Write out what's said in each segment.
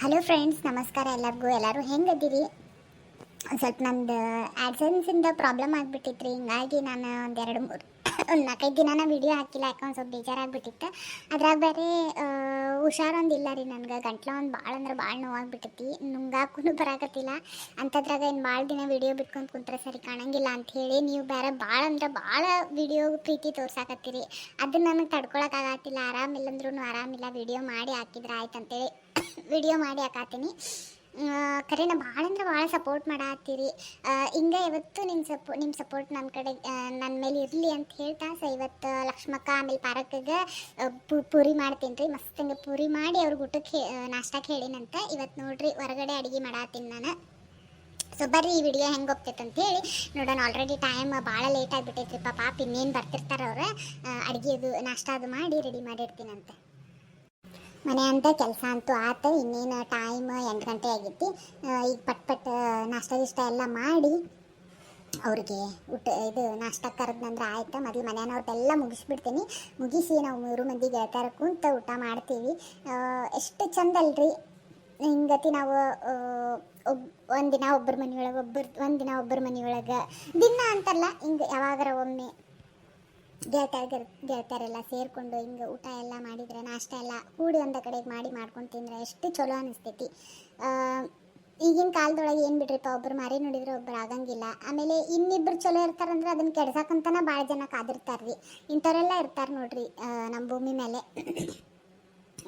Hello friends ನಮಸ್ಕಾರ ಎಲ್ಲರಿಗೂ. ಎಲ್ಲರೂ ಹೆಂಗದ್ದೀರಿ? ಒಂದು ಸ್ವಲ್ಪ ನಂದು ಆ್ಯಡ್ಸೆನ್ಸಿಂದ ಪ್ರಾಬ್ಲಮ್ ಆಗಿಬಿಟ್ಟಿತ್ತು ಹಿಂಗಾಗಿ ನಾನು ಒಂದು ಎರಡು ಮೂರು, ಒಂದು ನಾಲ್ಕೈದು ದಿನ ವೀಡಿಯೋ ಹಾಕಿಲ್ಲ. ಯಾಕೆ ಒಂದು ಸ್ವಲ್ಪ ಬೇಜಾರಾಗ್ಬಿಟ್ಟಿತ್ತು. ಅದ್ರಾಗ ಬೇರೆ ಹುಷಾರೊಂದಿಲ್ಲ ರೀ ನನಗೆ. ಗಂಟ್ಲ ಒಂದು ಭಾಳ ಅಂದ್ರೆ ಭಾಳ ನೋವಾಗ್ಬಿಟ್ಟೈತಿ ನುಂಗಾಕೂ ಬರಾಕತ್ತಿಲ್ಲ. ಅಂಥದ್ರಾಗ ಇನ್ನು ಭಾಳ ದಿನ ವೀಡಿಯೋ ಬಿಟ್ಕೊಂಡು ಕುಂತ್ರೆ ಸರಿ ಕಾಣಂಗಿಲ್ಲ ಅಂತ ಹೇಳಿ ನೀವು ಬೇರೆ ಭಾಳ ಅಂದ್ರೆ ಭಾಳ ವಿಡಿಯೋ ಪ್ರೀತಿ ತೋರ್ಸಾಕತ್ತೀರಿ. ಅದನ್ನ ನನಗೆ ತಡ್ಕೊಳಕ್ಕಾಗತ್ತಿಲ್ಲ ಆರಾಮಿಲ್ಲಂದ್ರೂ ಆರಾಮಿಲ್ಲ. ವೀಡಿಯೋ ಮಾಡಿ ಹಾಕಿದ್ರೆ ಆಯ್ತು ಅಂತೇಳಿ ವಿಡಿಯೋ ಮಾಡಿ ಹಾಕಾತೀನಿ. ಕರೆನ, ಭಾಳ ಅಂದ್ರೆ ಭಾಳ ಸಪೋರ್ಟ್ ಮಾಡತ್ತೀರಿ. ಹಿಂಗೆ ಇವತ್ತು ನಿಮ್ಮ ಸಪೋ ನಿಮ್ಮ ಸಪೋರ್ಟ್ ನನ್ನ ಕಡೆ ನನ್ನ ಮೇಲೆ ಇರಲಿ ಅಂತ ಹೇಳ್ತಾ, ಸೊ ಇವತ್ತು ಲಕ್ಷ್ಮಕ್ಕ, ಆಮೇಲೆ ಪಾರಕ್ಕಿಗೆ ಪೂರಿ ಮಾಡ್ತೀನಿ ರೀ. ಮಸ್ತ್ ಹಂಗೆ ಪೂರಿ ಮಾಡಿ ಅವ್ರಿಗೆ ಊಟಕ್ಕೆ ನಾಷ್ಟಕ್ಕೆ ಹೇಳಿನಂತ ಇವತ್ತು ನೋಡ್ರಿ ಹೊರಗಡೆ ಅಡುಗೆ ಮಾಡತ್ತೀನಿ ನಾನು. ಸೊ ಬರ್ರಿ ಈ ವಿಡಿಯೋ ಹೆಂಗೆ ಹೋಗ್ತೈತೆ ಅಂತ ಹೇಳಿ ನೋಡೋಣ. ಆಲ್ರೆಡಿ ಟೈಮ್ ಭಾಳ ಲೇಟ್ ಆಗಿಬಿಟ್ಟೈತ್ರಿ ಪಾಪ ಇನ್ನೇನು ಬರ್ತಿರ್ತಾರೆ ಅವ್ರು ಅಡುಗೆ ಅದು, ನಾಷ್ಟ ಅದು ಮಾಡಿ ರೆಡಿ ಮಾಡಿರ್ತೀನಂತೆ. ಮನೆ ಅಂತ ಕೆಲಸ ಅಂತೂ ಆತ, ಇನ್ನೇನು ಟೈಮ್ ಎಂಟು ಗಂಟೆ ಆಗಿತ್ತು ಈಗ ಪಟ್ ಪಟ್ ನಾಷ್ಟ ಗಿಷ್ಟ ಎಲ್ಲ ಮಾಡಿ ಅವ್ರಿಗೆ ಊಟ, ಇದು ನಾಷ್ಟ ಕರೆದ್ನಂದ್ರೆ ಆಯ್ತು. ಮೊದಲು ಮನೆಯವ್ರದ್ದೆಲ್ಲ ಮುಗಿಸ್ಬಿಡ್ತೀನಿ. ಮುಗಿಸಿ ನಾವು ಮೂರು ಮಂದಿ ಗೆಳತಾರ ಕುಂತ ಊಟ ಮಾಡ್ತೀವಿ. ಎಷ್ಟು ಚಂದ ಅಲ್ರಿ ಹಿಂಗತಿ ನಾವು ಒಬ್, ಒಂದಿನ ಒಬ್ಬರ ಮನೆಯೊಳಗೆ, ಒಬ್ಬರು, ಒಂದಿನ ಒಬ್ಬರ ಮನೆಯೊಳಗೆ ದಿನ ಅಂತಲ್ಲ, ಹಿಂಗೆ ಯಾವಾಗಾರ ಒಮ್ಮೆ ಗೆಳತಿಯರ್ ಗೆಳ್ತಾರೆಲ್ಲ ಸೇರಿಕೊಂಡು ಹಿಂಗೆ ಊಟ ಎಲ್ಲ ಮಾಡಿದರೆ ನಾಷ್ಟ ಎಲ್ಲ ಕೂಡಿ ಒಂದ ಕಡೆಗೆ ಮಾಡಿ ಮಾಡ್ಕೊಂಡು ತಿಂದರೆ ಎಷ್ಟು ಚಲೋ ಅನಿಸ್ತೈತಿ. ಈಗಿನ ಕಾಲದೊಳಗೆ ಏನು ಬಿಡ್ರಿಪ್ಪ ಒಬ್ಬರು ಮಾರಿ ನೋಡಿದ್ರೆ ಒಬ್ಬರು ಆಗಂಗಿಲ್ಲ. ಆಮೇಲೆ ಇನ್ನಿಬ್ಬರು ಚಲೋ ಇರ್ತಾರಂದ್ರೆ ಅದನ್ನ ಕೆಡ್ಸಕ್ಕಂತನ ಭಾಳ ಜನ ಕಾದಿರ್ತಾರ್ರಿ ಇಂಥವರೆಲ್ಲ ಇರ್ತಾರೆ ನೋಡ್ರಿ ನಮ್ಮ ಭೂಮಿ ಮೇಲೆ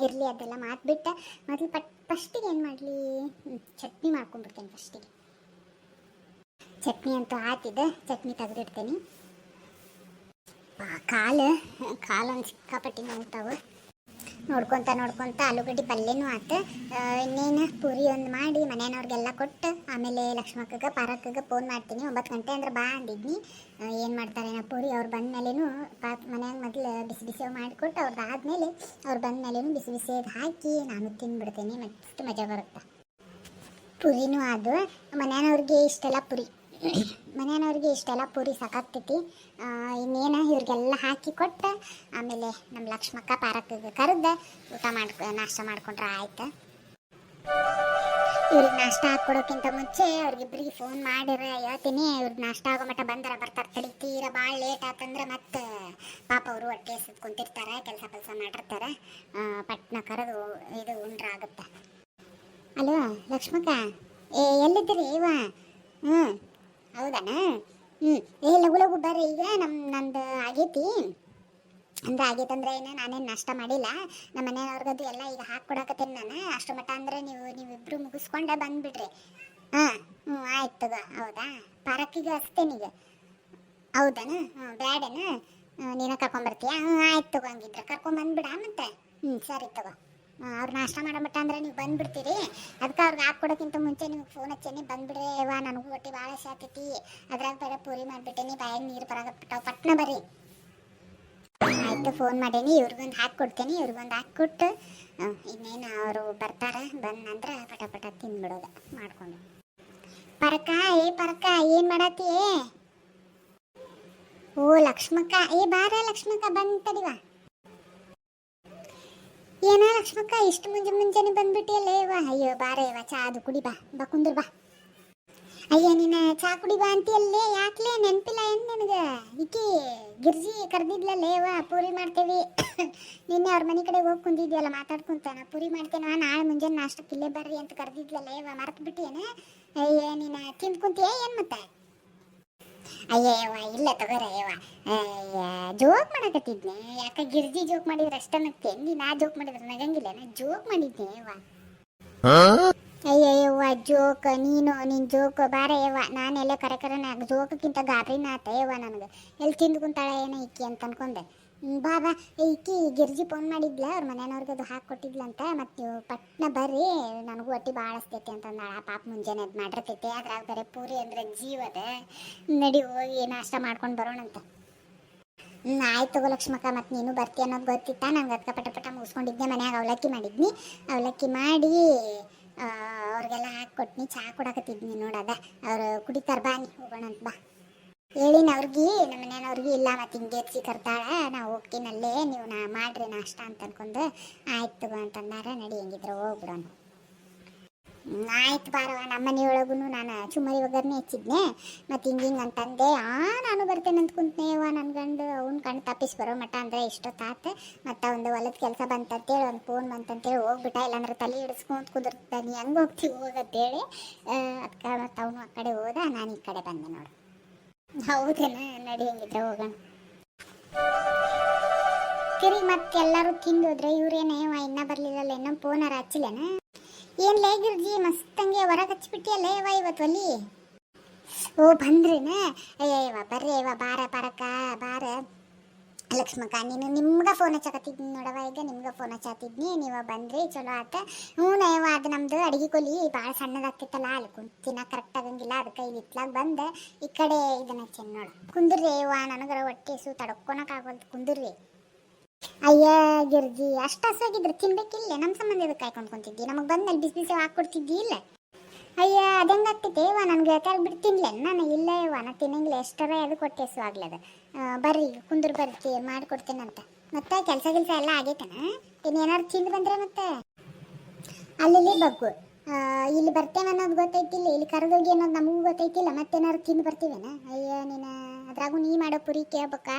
ಇರಲಿ ಅದೆಲ್ಲ ಮಾತು ಬಿಟ್ಟು ಮೊದಲು ಪಟ್, ಫಸ್ಟಿಗೆ ಏನು ಮಾಡಲಿ? ಚಟ್ನಿ ಮಾಡ್ಕೊಂಡ್ಬಿಡ್ತೇನೆ ಫಸ್ಟಿಗೆ. ಚಟ್ನಿ ಅಂತೂ ಆತಿದೆ ಚಟ್ನಿ ತೆಗೆದಿಡ್ತೀನಿ. ಕಾಲು ಕಾಲು ಒಂದು ಸಿಕ್ಕಾಪಟ್ಟಿ ನೋಡ್ತಾವೆ. ನೋಡ್ಕೊತ ನೋಡ್ಕೊತ ಆಲೂಗಡ್ಡೆ ಪಲ್ಯನೂ ಆತು. ಇನ್ನೇನು ಪೂರಿ ಒಂದು ಮಾಡಿ ಮನೆಯವ್ರಿಗೆಲ್ಲ ಕೊಟ್ಟು ಆಮೇಲೆ ಲಕ್ಷ್ಮಕ್ಕಗೆ, ಪಾರಕ್ಕಗೆ ಫೋನ್ ಮಾಡ್ತೀನಿ. ಒಂಬತ್ತು ಗಂಟೆ ಅಂದ್ರೆ ಬಾ ಅಂದಿದ್ನಿ. ಏನು ಮಾಡ್ತಾರೆ ನಾ ಪೂರಿ ಅವ್ರು ಬಂದ ಮೇಲೇನು ಪಾಪ ಮನೆಯಾಗ ಮೊದಲು ಬಿಸಿ ಬಿಸಿ ಮಾಡಿಕೊಟ್ಟು ಅವ್ರದ್ದು ಆದಮೇಲೆ ಅವ್ರು ಬಂದ ಮೇಲೇನು ಬಿಸಿ ಬಿಸಿಯಾಗಿ ಹಾಕಿ ನಾನು ತಿಂದುಬಿಡ್ತೀನಿ ಮತ್ತೆ ಮಜಾ ಬರುತ್ತೆ? ಪುರಿನೂ ಅದು ಮನೆಯವ್ರಿಗೆ ಇಷ್ಟೆಲ್ಲ ಪುರಿ. ಮನೆಯವ್ರಿಗೆ ಇಷ್ಟೆಲ್ಲ ಪೂರಿ ಸಾಕಾಗ್ತೈತಿ. ಇನ್ನೇನು ಇವ್ರಿಗೆಲ್ಲ ಹಾಕಿ ಕೊಟ್ಟು, ಆಮೇಲೆ ನಮ್ಮ ಲಕ್ಷ್ಮಕ್ಕ ಪಾರಕ್ಕಿಗೆ ಕರೆದ ಊಟ ಮಾಡ್ಕೊ, ನಾಷ್ಟ ಮಾಡ್ಕೊಂಡ್ರೆ ಆಯ್ತು. ಇವ್ರಿಗೆ ನಾಷ್ಟ ಹಾಕ್ಕೊಡೋಕ್ಕಿಂತ ಮುಂಚೆ ಅವ್ರಿಗಿಬ್ರಿಗೆ ಫೋನ್ ಮಾಡಿರ, ಹೇಳ್ತೀನಿ, ಇವ್ರಿಗೆ ನಾಷ್ಟ ಆಗೋ ಮಟ್ಟ ಬಂದರ, ಬರ್ತಾರೆ ತಡಿ ತೀರ ಭಾಳ ಲೇಟ್ ಆತಂದ್ರೆ ಮತ್ತೆ ಪಾಪ ಅವರು ಹೊಟ್ಟೆ ಸುತ್ತ ಕುಂತಿರ್ತಾರೆ, ಕೆಲಸ ಕೆಲಸ ಮಾಡಿರ್ತಾರೆ. ಪಟ್ನ ಕರೆದು ಇದು ಉಂಡ್ರ ಆಗುತ್ತೆ. ಅಲೋ, ಲಕ್ಷ್ಮಕ್ಕ, ಏ, ಎಲ್ಲಿದ್ದೀರಿ, ಇವ? ಹ್ಞೂ ಹೌದನ? ಹ್ಞೂ ಏ ಲಗು ಲಗು ಬರ್ರಿ ಈಗ. ನಮ್ಮ ನಂದು ಆಗೈತಿ. ಅಂದ್ರೆ ಆಗೈತಂದ್ರೆ ಏನು, ನಾನೇನು ನಷ್ಟ ಮಾಡಿಲ್ಲ. ನಮ್ಮ ಮನೆಯವ್ರಿಗದು ಎಲ್ಲ ಈಗ ಹಾಕ್ಕೊಡಕತ್ತೇನೆ ನಾನು. ಅಷ್ಟು ಮಟ್ಟ ಅಂದ್ರೆ ನೀವು, ನೀವಿಬ್ರು ಮುಗಿಸ್ಕೊಂಡೆ ಬಂದುಬಿಡ್ರಿ. ಹಾಂ. ಹ್ಞೂ ಆಯ್ತು ಹೌದಾ? ಪಾರಕ್ಕಿಗೆ ಹಸ್ತೇನೆ ಈಗ. ಹೌದನ? ಹ್ಞೂ ಬ್ಯಾಡೇನ? ನೀನು ಕರ್ಕೊಂಬರ್ತೀಯಾ? ಹ್ಞೂ ಆಯ್ತು ತಗೋ ಹಂಗಿದ್ರೆ. ಕರ್ಕೊಂಬಂದ್ಬಿಡ ಮತ್ತೆ. ಹ್ಞೂ ಸರಿ ತಗೋ. ಅವ್ರು ನಾಷ್ಟ ಮಾಡೋ ಮಟ್ಟ ಅಂದ್ರೆ ನೀವು ಬಂದ್ಬಿಡ್ತೀರಿ. ಅದಕ್ಕೆ ಅವ್ರಿಗೆ ಹಾಕ್ಕೊಡೋಕ್ಕಿಂತ ಮುಂಚೆ ನಿಮ್ಗೆ ಫೋನ್ ಹಚ್ಚೇನಿ, ಬಂದ್ಬಿಡ್ರಿ ವಾ ನನಗೂ ಹೊಟ್ಟೆ ಭಾಳ ಸಾಕೈತಿ ಅದ್ರಾಗ ಬೇರೆ ಪೂರಿ ಮಾಡಿಬಿಟ್ಟೇನಿ, ಬಾಯಿಗೆ ನೀರು ಬರಾಕತ್ಬಿಟ್ಟಾವ ಪಟ್ನ ಬರ್ರಿ. ಆಯ್ತು ಫೋನ್ ಮಾಡೇನಿ, ಇವ್ರಿಗೊಂದು ಹಾಕ್ಕೊಡ್ತೀನಿ ಇವ್ರಿಗೊಂದು ಹಾಕ್ಕೊಟ್ಟು ಇನ್ನೇನು ಅವರು ಬರ್ತಾರೆ, ಬಂದ ನಂತರ ಪಟ ಪಟ ತಿಂದ್ಬಿಡೋದು, ಮಾಡ್ಕೊಂಡು. ಪರಕ ಏ ಪರಕ ಏನು ಮಾಡತ್ತೀ ಓ, ಲಕ್ಷ್ಮಕ್ಕ, ಏ, ಬಾರ ಲಕ್ಷ್ಮಕ್ಕ, ಬಂದ್ ಏನ ಲಕ್ಷ್ಮಕ್ಕ, ಇಷ್ಟು ಮುಂಜೆ ಮುಂಜಾನೆ ಬಂದ್ಬಿಟ್ಟಿಯಲ್ಲ? ಇವ ಅಯ್ಯೋ, ಬಾರ ಇವ ಚಾ, ಅದು ಕುಡಿ ಬಾ ಬಾ, ಕುಂದ್ರ ಬಾ. ಅಯ್ಯ ನೀನ ಚಾ ಕುಡಿ ಬಾ ಅಂತೀಯಲ್ಲೇ? ಯಾಕ್ಲೇ ನೆನಪಿಲ್ಲ ಏನ್ ನಿನಗೆ? ಈಕಿ ಗಿರ್ಜಿ ಕರ್ದಿದ್ಲಲ್ಲೇ ಇವ ಪೂರಿ ಮಾಡ್ತೇವಿ. ನಿನ್ನೆ ಅವ್ರ ಮನೆ ಕಡೆ ಹೋಗಿ ಕುಂದಿದ್ಯಲ್ಲ, ಮಾತಾಡ್ಕೊಂತಾನ, ಪೂರಿ ಮಾಡ್ತೇನ, ನಾಳೆ ಮುಂಜಾನೆ ನಾಷ್ಟಕ್ಕೆ ಇಲ್ಲೇ ಬರ್ರಿ ಅಂತ ಕರ್ದಿದ್ಲಲ್ಲ ಇವ ಮರ್ತು ಬಿಟ್ಟಿಯೇನ ಅಯ್ಯ, ನೀನ ತಿಂದ್ಕೊಂತೀಯ ಏನ್ ಮತ್ತೆ? ಅಯ್ಯವ್ವ. ಇಲ್ಲ ತಗೋರಯ್ಯವ್ವ ಜೋಕ್ ಮಾಡಕತ್ತಿದ್ನೆ. ಯಾಕೆ ಗಿರ್ಜಿ ಜೋಕ್ ಮಾಡಿದ್ರೆ ಅಷ್ಟ ನಗ್ತೇನೆ ನೀ ನಾ ಜೋಕ್ ಮಾಡಿದ್ರೆ ನಗಂಗಿಲ್ಲ ನಾ ಜೋಕ್ ಮಾಡಿದ್ನೆ ಯವ್ವ ಅಯ್ಯಯ್ಯವ್ವ, ಜೋಕ್, ನೀನು ನಿನ್ ಜೋಕ್, ಬಾರ ಯವ್ವ ನಾನೆಲ್ಲ ಕರೆ ಕರೆ ಜೋಕ್ಕಿಂತ ಗಾಬರಿನ ಆತ ಯವ್ವ ನನಗೆ. ಎಲ್ಲಿ ತಿಂದು ಕುಂತಾಳ ಏನೋ ಇಕ್ಕಿ ಅಂತ ಅನ್ಕೊಂಡೆ. ಹ್ಮ್, ಬಾ ಬಾ. ಈಕಿ ಗಿರ್ಜಿ ಫೋನ್ ಮಾಡಿದ್ಲ ಅವ್ರ ಮನೆಯವ್ರಿಗೆ ಅದು ಹಾಕೊಟ್ಟಿದ್ಲಂತ ಮತ್ತೆ ನೀವು ಪಟ್ನ ಬರ್ರಿ ನನಗೂ ಹೊಟ್ಟೆ ಭಾಳ ಹಸ್ತೈತಿ ಅಂತಂದಾಳ ಪಾಪ ಮುಂಜಾನೆ ಅದು ಮಾಡಿರ್ತೈತೆ. ಅದ್ರಾಗ ಬೇರೆ ಪೂರಿ ಅಂದ್ರೆ ಜೀವದ ನಡಿ ಹೋಗಿ ನಾಷ್ಟ ಮಾಡ್ಕೊಂಡು ಬರೋಣಂತ ಹ್ಞೂ ಆಯ್ತು ತಗೋ ಲಕ್ಷ್ಮಕ್ಕ ಮತ್ತು ನೀನು ಬರ್ತಿ ಅನ್ನೋದು ಗೊತ್ತಿತ್ತ. ನಂಗೆ ಅದಕ್ಕೆ ಪಟ ಪಟ ಮುಗಿಸ್ಕೊಂಡಿದ್ದೆ ಮನ್ಯಾಗ ಅವಲಕ್ಕಿ ಮಾಡಿದ್ನಿ. ಅವಲಕ್ಕಿ ಮಾಡಿ ಅವ್ರಿಗೆಲ್ಲ ಹಾಕಿ ಕೊಟ್ನಿ. ಚಹಾ ಕೊಡಕತ್ತಿದ್ನಿ ನೋಡದ ಅವ್ರು ಕುಡಿತಾರೆ ಬಾ ನೀ ಹೋಗೋಣಂತ ಬಾ. ಹೇಳಿನ ಅವ್ರಿಗೆ ನಮ್ಮ ಮನೆಯವ್ರಿಗೆ ಇಲ್ಲ ಮತ್ತೆ ಹಿಂಗೆ ಎತ್ಸಿ ಕರ್ತಾಳ ನಾ ಹೋಗ್ತೀನಲ್ಲೇ ನೀವು ನಾ ಮಾಡ್ರಿ ನಾಷ್ಟ ಅಂತ ಅನ್ಕೊಂಡು ಆಯ್ತು ತಗೋ ಅಂತಂದಾರ, ನಡಿ ಹೆಂಗಿದ್ರೆ ಹೋಗ್ಬಿಡೋಣ ಆಯ್ತು ಬಾರವ ನಮ್ಮ ಮನೆಯೊಳಗೂ ನಾನು ಚುಮರಿ ಒಗ್ಗರ್ನೆ ಹೆಚ್ಚಿದ್ನೆ, ಮತ್ತು ಹಿಂಗೆ ಹಿಂಗೆ ಅಂತಂದೆ, ಆ, ನಾನು ಬರ್ತೇನೆ ಅಂತ ಕುಂತ್ನೇವ ನನ್ನ ಗಂಡು, ಅವ್ನ ಕಣ್ಣು ತಪ್ಪಿಸಿ ಬರೋ ಮಟ ಅಂದರೆ ತಾತ ಮತ್ತು ಒಂದು ಹೊಲದ ಕೆಲಸ ಬಂತಂತೇಳಿ, ಒಂದು ಫೋನ್ ಬಂತಂತೇಳಿ ಹೋಗ್ಬಿಟ್ಟ, ಇಲ್ಲಾಂದ್ರೆ ತಲೆ ಹಿಡಿಸ್ಕೊಂತ ಕುದುರ್ತಾನೆ ಹೆಂಗೆ ಹೋಗ್ತೀವಿ ಹೋಗತ್ತೇಳಿ ಅದಕ್ಕೆ ಮತ್ತು ಅವನು ಆ ಕಡೆ ಹೋದ, ನಾನು ಈ ಕಡೆ ಬಂದೆ ನೋಡು. ಹೌದೇನ? ನಡಿ ಹೆಂಗಿದ್ರೆ ಹೋಗೋಣ. ತಿರುಗಿ ಮತ್ತೆ ಎಲ್ಲರೂ ತಿಂದೋದ್ರೆ ಇವ್ರೇನೇವ ಇನ್ನೂ ಬರ್ಲಿಲ್ಲಲ್ಲ ಇನ್ನೂ ಫೋನಾರ ಹಚ್ಚಿಲ್ಲನ? ಏನ್ ಲೇ ಗಿರ್ಜಿ ಮಸ್ತಂಗೆ ಹೊರಗೆ ಹಚ್ಚಿಬಿಟ್ಟಿಯಲ್ಲ ಯವ್ವ ಇವತ್ತು ಒಲಿ ಓ, ಬಂದ್ರೇನ? ಅಯ್ಯವ್ವ ಬರ್ರಿ ಯವ್ವ ಬಾರ ಪರಕ ಬಾರ. ಲಕ್ಷ್ಮಕ್ಕ, ನೀನು ನಿಮ್ಗೆ ಫೋನ್ ಹಚ್ಚಕತ್ತಿದ್ನಿ ನೋಡವ ಈಗ ನಿಮ್ಗೆ ಫೋನ್ ಹಚ್ಚತ್ತಿದ್ನಿ ನೀವು ಬಂದ್ರಿ, ಚಲೋ ಆತ. ಹ್ಞೂ ನಯವ ಅದು ನಮ್ದು ಅಡಿಗೆ ಕೊಲಿ ಭಾಳ ಸಣ್ಣದಾಗ್ತಿತ್ತಲ್ಲ ಅಲ್ಲಿ ಕುಂತಿನ ಕರೆಕ್ಟ್ ಆಗಂಗಿಲ್ಲ ಅದಕ್ಕೆ ಇಲ್ಲಿ ಇತ್ಲಾಗ ಬಂದೆ ಈ ಕಡೆ ಇದನ್ನ ಚೆನ್ನ ನೋಡು. ಕುಂದ್ರಿ ಯವ್ವ ನನಗರ ಹೊಟ್ಟೆ ಸು ತಡ್ಕೊಳಕ್ಕಾಗಲ್ತು ಕುಂದ್ರಿ ಅಯ್ಯ, ಗಿರ್ಜಿ, ಅಷ್ಟು ಹಸುವಾಗಿದ್ರೆ ತಿನ್ಬೇಕಿಲ್ಲ ನಮ್ಮ ಸಂಬಂಧ ಇದಕ್ಕೆ ಕಾಯ್ಕೊಂಡು ಕುಂತಿದ್ದಿ? ನಮಗೆ ಬಂದಲ್ಲಿ ಬಿಸಿ ಬಿಸಿ ಹಾಕ್ಕೊಡ್ತಿದ್ದಿ ಇಲ್ಲ? ಅಯ್ಯ ಅದಂಗಾಗ್ತಿದ್ದೆ ಇವ ನನಗೆ ಹೇಳ್ತಾರೆ ಬಿಡ್ತೀನಿ ನಾನು ಇಲ್ಲ ಇವ ನಾ ತಿನ್ನಂಗಿಲ್ಲ, ಎಷ್ಟರ ಅದು ಕೊಟ್ಟೆ ಹಸು ಆಗ್ಲದ ಬರ್ರಿ, ಕುಂದ್ರ ಬರ್ತಿ ಮಾಡಿಕೊಡ್ತೇನಂತ ಮತ್ತೆ ಕೆಲಸ ಗಿಲ್ಸ ಎಲ್ಲ ಆಗೈತನ? ಇನ್ನೇನಾರು ತಿಂದು ಬಂದ್ರೆ ಮತ್ತೆ? ಅಲ್ಲಿ ಬಗ್ಗು. ಇಲ್ಲಿ ಬರ್ತೇವೆ ಅನ್ನೋದು ಗೊತ್ತೈತಿಲ್ಲ, ಇಲ್ಲಿ ಕರೆದೋಗಿ ಅನ್ನೋದು ನಮಗೂ ಗೊತ್ತೈತಿಲ್ಲ ಮತ್ತೇನಾರು ತಿಂದು ಬರ್ತೀವೇನ? ಅಯ್ಯೋ, ನೀನು ಅದ್ರಾಗೂ ನೀ ಮಾಡೋ ಪುರಿ ಕೇಳ್ಬೇಕಾ?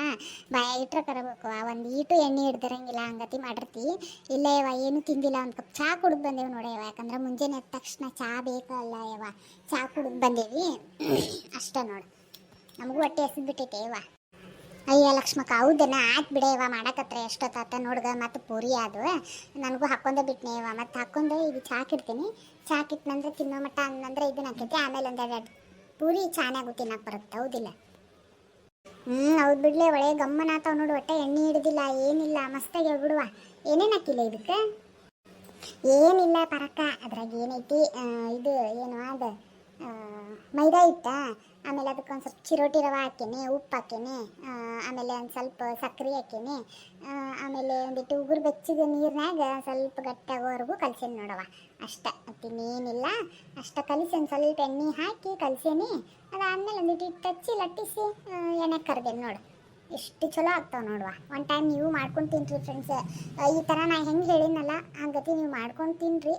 ಬಾಯ ಇಟ್ರೆ ಕರಬೇಕು. ಆ, ಒಂದು ಈಟು ಎಣ್ಣೆ ಹಿಡ್ದಿರಂಗಿಲ್ಲ, ಹಂಗತಿ ಮಾಡಿರ್ತಿ. ಇಲ್ಲ ಯವ ಏನು ತಿಂದಿಲ್ಲ ಒಂದು ಕಪ್ ಚಹಾ ಕುಡಿದು ಬಂದೇವು ನೋಡಿ ಯವ ಯಾಕಂದ್ರೆ ಮುಂಜಾನೆ ಎದ್ದ ತಕ್ಷಣ ಚಹಾ ಬೇಕಲ್ಲ ಯವ ಚಹಾ ಕುಡಿದು ಬಂದೇವಿ. ಅಷ್ಟೇ ನೋಡು. ನಮಗೂ ಹೊಟ್ಟೆ ಹೆಸರು ಬಿಟ್ಟೈತೆ ಯವ ಅಯ್ಯ ಲಕ್ಷ್ಮಕ್ಕ, ಹೌದನ? ಆಯ್ತು ಬಿಡೆ ಇವ ಮಾಡಕತ್ರ ಎಷ್ಟೊತ್ತಾತ ನೋಡ್ಗ, ಮತ್ತು ಪೂರಿ ಅದು ನನಗೂ ಹಾಕೊಂಡೆ ಬಿಟ್ನೆ ಇವ ಮತ್ತು ಹಾಕೊಂಡೆ ಇದು ಚಾಕಿಡ್ತೀನಿ ಚಾಕಿಟ್ನಂದ್ರೆ ತಿನ್ನೋ ಮಟ್ಟ ಅಂದ್ರೆ ಇದನ್ನ ಹಾಕೈತಿ ಆಮೇಲೆ ಒಂದೆರಡು ಪೂರಿ ಚೆನ್ನಾಗಿ ತಿನ್ನಕ್ಕೆ ಬರುತ್ತೆ, ಹೌದಿಲ್ಲ? ಹ್ಞೂ ಹೌದು ಬಿಡ್ಲೆ ಒಳ್ಳೆ ಗಮ್ಮನ ಆತಾವ ನೋಡು ಒಟ್ಟೆ, ಎಣ್ಣೆ ಹಿಡಿದಿಲ್ಲ, ಏನಿಲ್ಲ, ಮಸ್ತಾಗಿ ಬಿಡುವ ಏನೇನು ಹಾಕಿಲ್ಲ ಇದಕ್ಕೆ? ಏನಿಲ್ಲ ಪರಕ್ಕ ಅದ್ರಾಗ ಏನೈತಿ ಇದು, ಏನು ಅದು ಮೈದಾ ಹಿಟ್ಟ? ಆಮೇಲೆ ಅದಕ್ಕೆ ಒಂದು ಸ್ವಲ್ಪ ಚಿರೋಟಿ ರವೆ ಹಾಕೀನಿ, ಉಪ್ಪು ಹಾಕೀನಿ ಆಮೇಲೆ ಒಂದು ಸ್ವಲ್ಪ ಸಕ್ಕರೆ ಹಾಕೇನಿ ಆಮೇಲೆ ಒಂದಿಟ್ಟು ಉಗುರು ಬೆಚ್ಚಿದ ನೀರಿನಾಗ ಸ್ವಲ್ಪ ಗಟ್ಟಿಯಾಗೋವರೆಗೂ ಕಲ್ಸೇನಿ ನೋಡವ ಅಷ್ಟೇ, ಮತ್ತಿನ್ನೇನಿಲ್ಲ. ಅಷ್ಟ ಕಲಿಸಿ ಒಂದು ಸ್ವಲ್ಪ ಎಣ್ಣೆ ಹಾಕಿ ಕಲ್ಸೇನಿ. ಅದಾದಮೇಲೆ ಒಂದಿಟ್ಟು ಹಿಟ್ಟು ಹಚ್ಚಿ ಲಟ್ಟಿಸಿ ಎಣ್ಣೆ ಕರ್ದೇನಿ ನೋಡು. ಎಷ್ಟು ಚಲೋ ಆಗ್ತಾವೆ ನೋಡುವ. ಒನ್ ಟೈಮ್ ನೀವು ಮಾಡ್ಕೊಂಡು ತಿನ್ರಿ ಫ್ರೆಂಡ್ಸ್ ಈ ಥರ ನಾ ಹೆಂಗೆ ಹೇಳಿನಲ್ಲ ಹಂಗತಿ ನೀವು ಮಾಡ್ಕೊಂಡು ತಿನ್ರಿ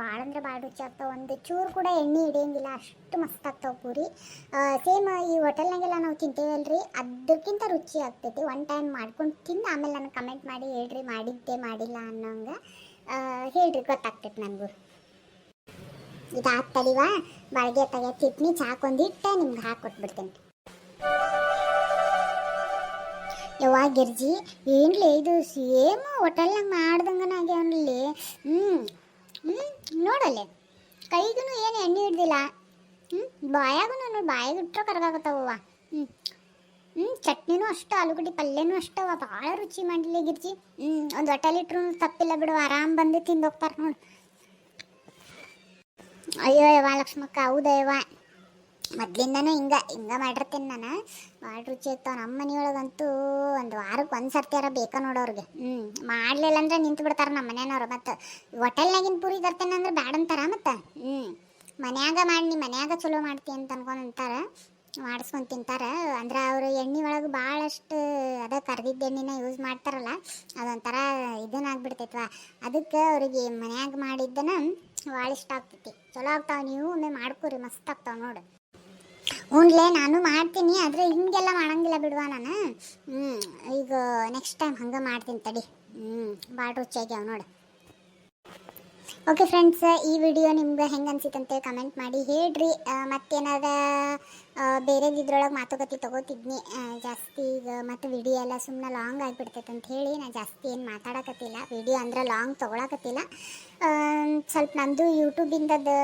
ಭಾಳ ಅಂದ್ರೆ ಭಾಳ ರುಚಿ ಆಗ್ತಾವೆ. ಒಂದು ಚೂರು ಕೂಡ ಎಣ್ಣೆ ಹಿಡಿಯಂಗಿಲ್ಲ, ಅಷ್ಟು ಮಸ್ತ್ ಆಗ್ತಾವೆ ಪೂರಿ. ಸೇಮ್ ಈ ಹೋಟೆಲ್ನಾಗೆಲ್ಲ ನಾವು ತಿಂತೇವಲ್ರಿ ಅದಕ್ಕಿಂತ ರುಚಿ ಆಗ್ತೈತಿ. ಒನ್ ಟೈಮ್ ಮಾಡ್ಕೊಂಡು ತಿಂದು ಆಮೇಲೆ ನನಗೆ ಕಮೆಂಟ್ ಮಾಡಿ ಹೇಳ್ರಿ, ಮಾಡಿದ್ದೆ ಮಾಡಿಲ್ಲ ಅನ್ನೋಂಗೆ ಹೇಳ್ರಿ, ಗೊತ್ತಾಗ್ತೈತಿ ನನಗೂ. ಇದು ತಡಿವಾ ತಗೋ ಚಿಟ್ನಿ ಚಾಕೊಂದಿಟ್ಟು ನಿಮ್ಗೆ ಹಾಕೊಟ್ಬಿಡ್ತೇನೆ ಯವ್ವ ಗಿರ್ಜಿ, ಏನ್ಲೇ ಇದು ಸೇಮ್ ಹೋಟೆಲ್ನಾಗ ಮಾಡ್ದಂಗನಾಗೆ ಅವನಲ್ಲಿ? ಹ್ಞೂ ಹ್ಞೂ ನೋಡಲ್ಲೇ. ಕೈಗೂ ಏನು ಎಣ್ಣೆ ಹಿಡ್ದಿಲ್ಲ. ಹ್ಞೂ ಬಾಯಾಗೂ ನೋಡಿ, ಬಾಯಿಗೆ ಇಟ್ಟರೆ ಕರಗಾಗತ್ತವ ಹ್ಞೂ ಹ್ಞೂ ಚಟ್ನಿನೂ ಅಷ್ಟು, ಆಲೂಗಡ್ಡೆ ಪಲ್ಯನೂ ಅಷ್ಟವ ಭಾಳ ರುಚಿ ಮಾಡಿಲ್ಲ ಗಿರ್ಜಿ. ಹ್ಞೂ ಒಂದು ಹೋಟೆಲ್ ಇಟ್ರು ತಪ್ಪಿಲ್ಲ ಬಿಡು, ಆರಾಮ್ ಬಂದು ತಿಂದು ಹೋಗ್ತಾರೆ ನೋಡಿ. ಅಯ್ಯೋ ಯವ್ವ ಲಕ್ಷ್ಮಕ್ಕ, ಹೌದಾ ಯವ್ವ? ಮೊದ್ಲಿಂದನೂ ಹಿಂಗ ಹಿಂಗ ಮಾಡಿರ್ತೀನಿ ನಾನು. ಭಾಳ ರುಚಿ ಇರ್ತಾವ ನಮ್ಮ ಮನೆಯೊಳಗಂತೂ ಒಂದು ವಾರಕ್ಕೆ ಒಂದು ಸರ್ತಿಯಾರ ಬೇಕಾ ನೋಡೋರಿಗೆ. ಹ್ಞೂ ಮಾಡಲಿಲ್ಲ ಅಂದ್ರೆ ನಿಂತು ಬಿಡ್ತಾರೆ ನಮ್ಮ ಮನೆಯವ್ರು. ಮತ್ತು ಹೋಟೆಲ್ನಾಗಿನ ಪೂರಿ ತರ್ತೇನೆ ಅಂದ್ರೆ ಬ್ಯಾಡ ಅಂತಾರ ಮತ್ತು? ಹ್ಞೂ ಮನ್ಯಾಗ ಮಾಡಿ, ನೀ ಮನ್ಯಾಗ ಚಲೋ ಮಾಡ್ತಿ ಅಂತ ಅನ್ಕೊಂಡು ಅಂತಾರೆ ಮಾಡಿಸ್ಕೊಂಡು ತಿಂತಾರೆ. ಅಂದ್ರೆ ಅವರು ಎಣ್ಣೆ ಒಳಗೆ ಭಾಳಷ್ಟು ಅದ ಕರ್ದಿದ್ದ ಎಣ್ಣೆನ ಯೂಸ್ ಮಾಡ್ತಾರಲ್ಲ, ಅದೊಂಥರ ಇದನ್ನಾಗ್ಬಿಡ್ತೈತ್ವ ಅದಕ್ಕೆ ಅವರಿಗೆ ಮನ್ಯಾಗ ಮಾಡಿದ್ದನ ಭಾಳ ಇಷ್ಟ ಆಗ್ತೈತಿ. ಚಲೋ ಆಗ್ತಾವ, ನೀವು ಒಮ್ಮೆ ಮಾಡ್ಕೊರಿ, ಮಸ್ತ್ ಆಗ್ತಾವ ನೋಡು. ಹ್ಞೂನ್ಲೇ ನಾನು ಮಾಡ್ತೀನಿ, ಆದರೆ ಹಿಂಗೆಲ್ಲ ಮಾಡಂಗಿಲ್ಲ ಬಿಡುವ ನಾನು? ಹ್ಞೂ ಈಗ ನೆಕ್ಸ್ಟ್ ಟೈಮ್ ಹಂಗೆ ಮಾಡ್ತೀನಿ ತಡಿ. ಹ್ಞೂ ಭಾಳ ರುಚಿಯಾಗ್ಯಾವ ನೋಡು. ಓಕೆ ಫ್ರೆಂಡ್ಸ್ ಈ ವಿಡಿಯೋ ನಿಮ್ಗೆ ಹೆಂಗೆ ಅನ್ಸಿತ್ತಂತೆ ಕಮೆಂಟ್ ಮಾಡಿ ಹೇಳ್ರಿ. ಮತ್ತೇನಾರ ಬೇರೆದು ಇದ್ರೊಳಗೆ ಮಾತುಕತೆ ತೊಗೋತಿದ್ನಿ. ಜಾಸ್ತಿ ಈಗ ಮತ್ತು ವಿಡಿಯೋ ಎಲ್ಲ ಸುಮ್ಮನೆ ಲಾಂಗ್ ಆಗಿಬಿಡ್ತೈತೆ ಅಂತ ಹೇಳಿ ನಾನು ಜಾಸ್ತಿ ಏನು ಮಾತಾಡಕತ್ತಿಲ್ಲ. ವಿಡಿಯೋ ಅಂದ್ರೆ ಲಾಂಗ್ ತೊಗೊಳಕತ್ತಿಲ್ಲ. ಸ್ವಲ್ಪ ನಂದು ಯೂಟ್ಯೂಬಿಂದದು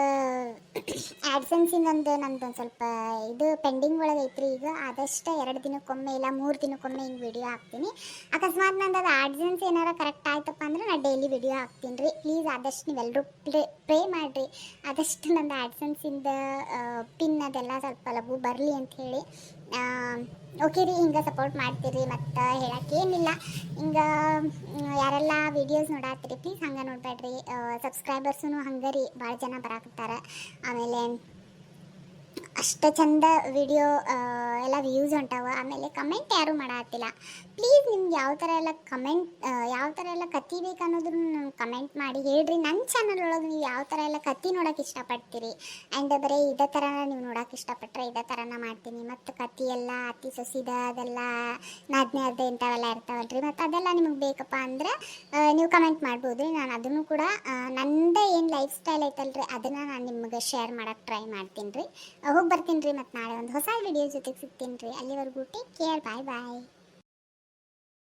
ಆ್ಯಡ್ಸೆನ್ಸಿಂದೊಂದು ನಂದು ಒಂದು ಸ್ವಲ್ಪ ಇದು ಪೆಂಡಿಂಗ್ ಒಳಗೆ ಐತ್ರಿ ಈಗ. ಆದಷ್ಟು ಎರಡು ದಿನಕ್ಕೊಮ್ಮೆ ಇಲ್ಲ, ಮೂರು ದಿನಕ್ಕೊಮ್ಮೆ ಹಿಂಗೆ ವಿಡಿಯೋ ಹಾಕ್ತೀನಿ. ಅಕಸ್ಮಾತ್ ನಂದು ಅದು ಆಡ್ಸೆನ್ಸ್ ಏನಾರ ಕರೆಕ್ಟ್ ಆಯ್ತಪ್ಪ ಅಂದ್ರೆ ನಾನು ಡೈಲಿ ವಿಡಿಯೋ ಹಾಕ್ತೀನಿ ರೀ. ಪ್ಲೀಸ್ ಆದಷ್ಟು ನೀವೆಲ್ಲರೂ ಪ್ಲೇ ಪ್ರೇ ಮಾಡಿರಿ. ಆದಷ್ಟು ನಂದು ಆ್ಯಡ್ಸೆನ್ಸಿಂದ ಪಿನ್ ಅದೆಲ್ಲ ಸ್ವಲ್ಪ ಲಘು ಬರಲಿ ಅಂತ ಹೇಳಿ. ಓಕೆ ರೀ, ಹಿಂಗೆ ಸಪೋರ್ಟ್ ಮಾಡ್ತೀರಿ ಮತ್ತು ಹೇಳೋಕ್ಕೇನಿಲ್ಲ ಹಿಂಗೆ ಯಾರೆಲ್ಲ ವೀಡಿಯೋಸ್ ನೋಡಾತ್ತೀರಿ ಪ್ಲೀಸ್ ಹಂಗೆ ನೋಡಬೇಡ್ರಿ. ಸಬ್ಸ್ಕ್ರೈಬರ್ಸೂ ಹಂಗೆ ರೀ ಭಾಳ ಜನ ಬರಾಕತ್ತಾರ. ಆಮೇಲೆ ಅಷ್ಟು ಚಂದ ವಿಡಿಯೋ ಎಲ್ಲ ವ್ಯೂಸ್ ಹೊಂಟಾವ ಆಮೇಲೆ ಕಮೆಂಟ್ ಯಾರೂ ಮಾಡತ್ತಿಲ್ಲ ಪ್ಲೀಸ್ ನಿಮ್ಗೆ ಯಾವ ಥರ ಎಲ್ಲ ಕಮೆಂಟ್ ಯಾವ ಥರ ಎಲ್ಲ ಕತ್ತಿ ಬೇಕು ಅನ್ನೋದನ್ನು ನಾನು ಕಮೆಂಟ್ ಮಾಡಿ ಹೇಳ್ರಿ. ನನ್ನ ಚಾನಲ್ ಒಳಗೆ ನೀವು ಯಾವ ಥರ ಎಲ್ಲ ಕತ್ತಿ ನೋಡೋಕೆ ಇಷ್ಟಪಡ್ತೀರಿ? ಆ್ಯಂಡ್ ಬರೀ ಇದೇ ಥರ ನೀವು ನೋಡೋಕೆ ಇಷ್ಟಪಟ್ಟರೆ ಇದೇ ಥರನ ಮಾಡ್ತೀನಿ. ಮತ್ತು ಕತ್ತಿ ಎಲ್ಲ, ಅತಿ ಸಸಿದ, ಅದೆಲ್ಲ ನಾದ್ನೆ ಅರ್ಧ ಇಂಥವೆಲ್ಲ ಇರ್ತಾವಲ್ರಿ. ಮತ್ತು ಅದೆಲ್ಲ ನಿಮಗೆ ಬೇಕಪ್ಪ ಅಂದ್ರೆ ನೀವು ಕಮೆಂಟ್ ಮಾಡ್ಬೋದು ರೀ ನಾನು ಅದನ್ನು ಕೂಡ ನನ್ನದೇ ನಂದೇ ಏನು ಲೈಫ್ ಸ್ಟೈಲ್ ಐತಲ್ರಿ, ಅದನ್ನು ನಾನು ನಿಮಗೆ ಶೇರ್ ಮಾಡೋಕೆ ಟ್ರೈ ಮಾಡ್ತೀನಿ ರೀ. ಹೋಗಿ ಬರ್ತೀನಿ ರೀ ಮತ್ತೆ ನಾಳೆ ಒಂದು ಹೊಸ ವಿಡಿಯೋ ಜೊತೆಗೆ ಸಿಗ್ತೀನಿ ರೀ. ಅಲ್ಲಿವರೆಗೂ ಟೇಕ್ ಕೇರ್ ಬಾಯ್ ಬಾಯ್